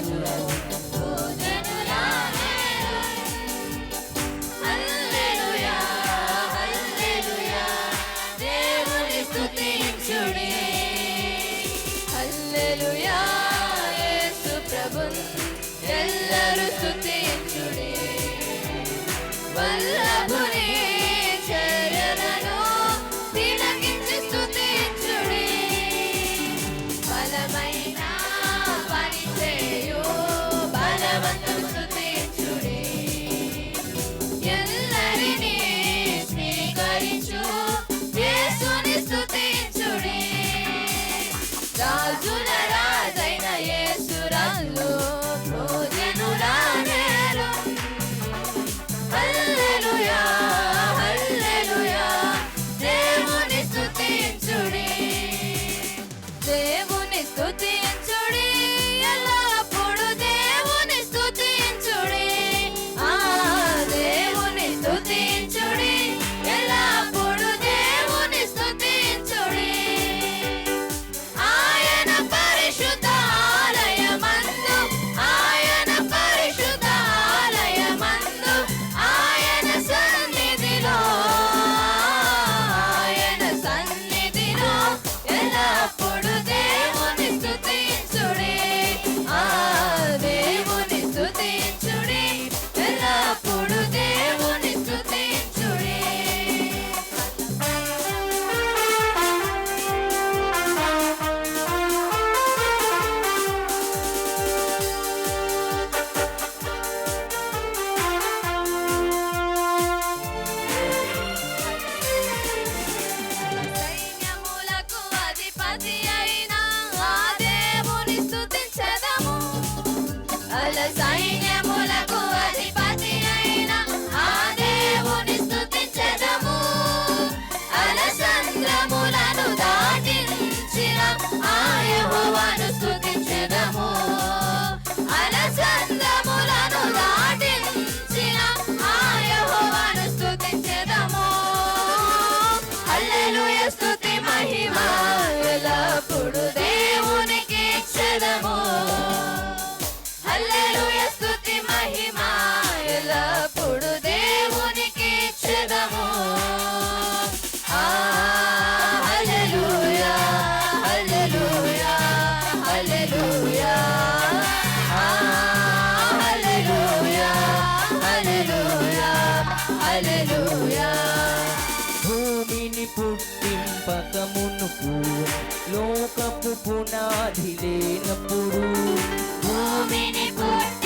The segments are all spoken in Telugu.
Madness పుట్టింపక మునుపు లోకపు పునాది లేనప్పుడు భూమిని పుట్టి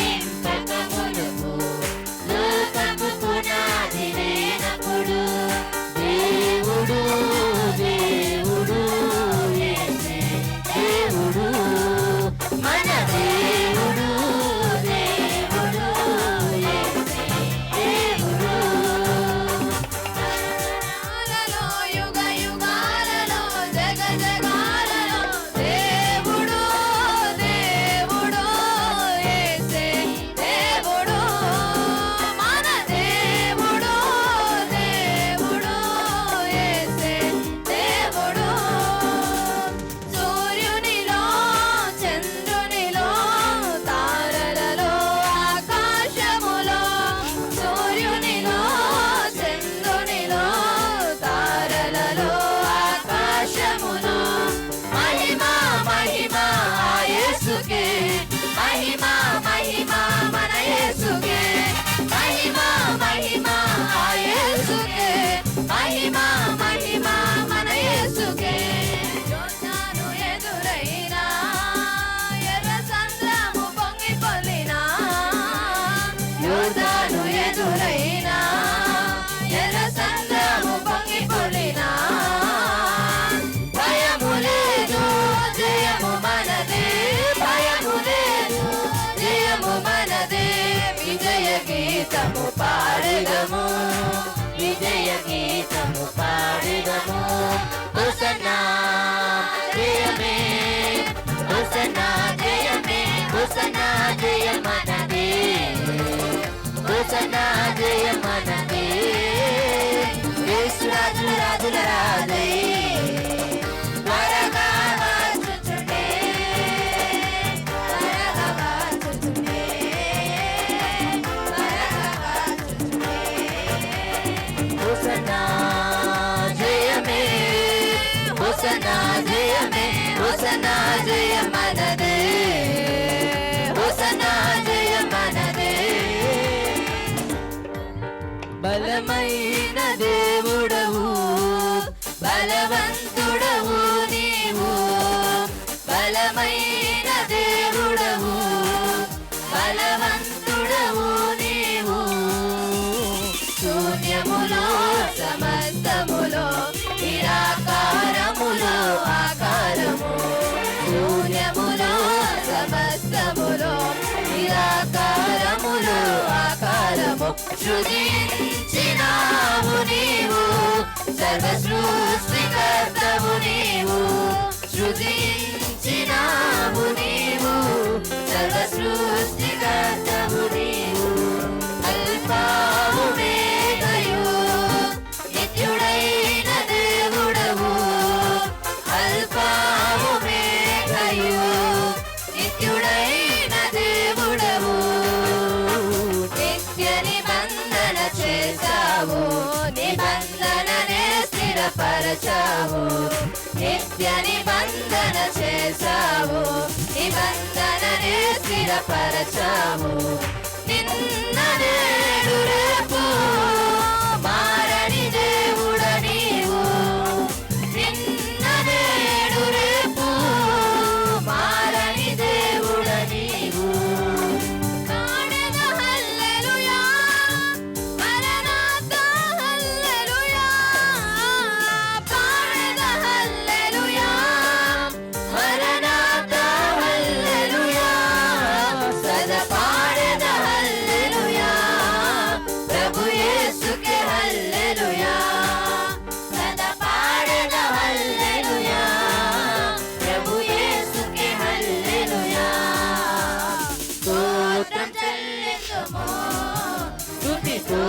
வசனாதய மனமே வசனாதய மனமே ராஜு ராஜு. సృజించినావు నీవు. సర్వ సృష్టికర్తవు నీవు. సృజించినావు నీవు. సర్వ సృష్టి నిబంధన చేశావు. నిబంధననే స్థిరపరచావు. నిత్య నిబంధన చేశావు. నిబంధననే స్థిరపరచావు. నిన్న నేడు రేపు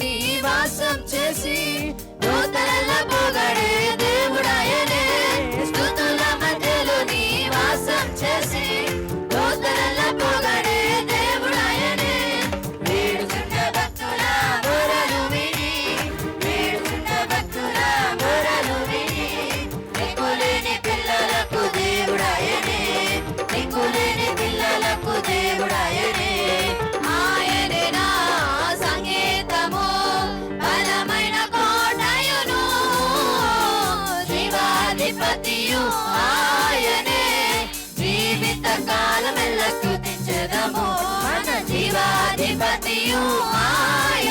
నీ వాసం చేసి నూతన పొగడే కాలమెల్ల స్థుతించదము మన జీవాధిపతియు ఆయ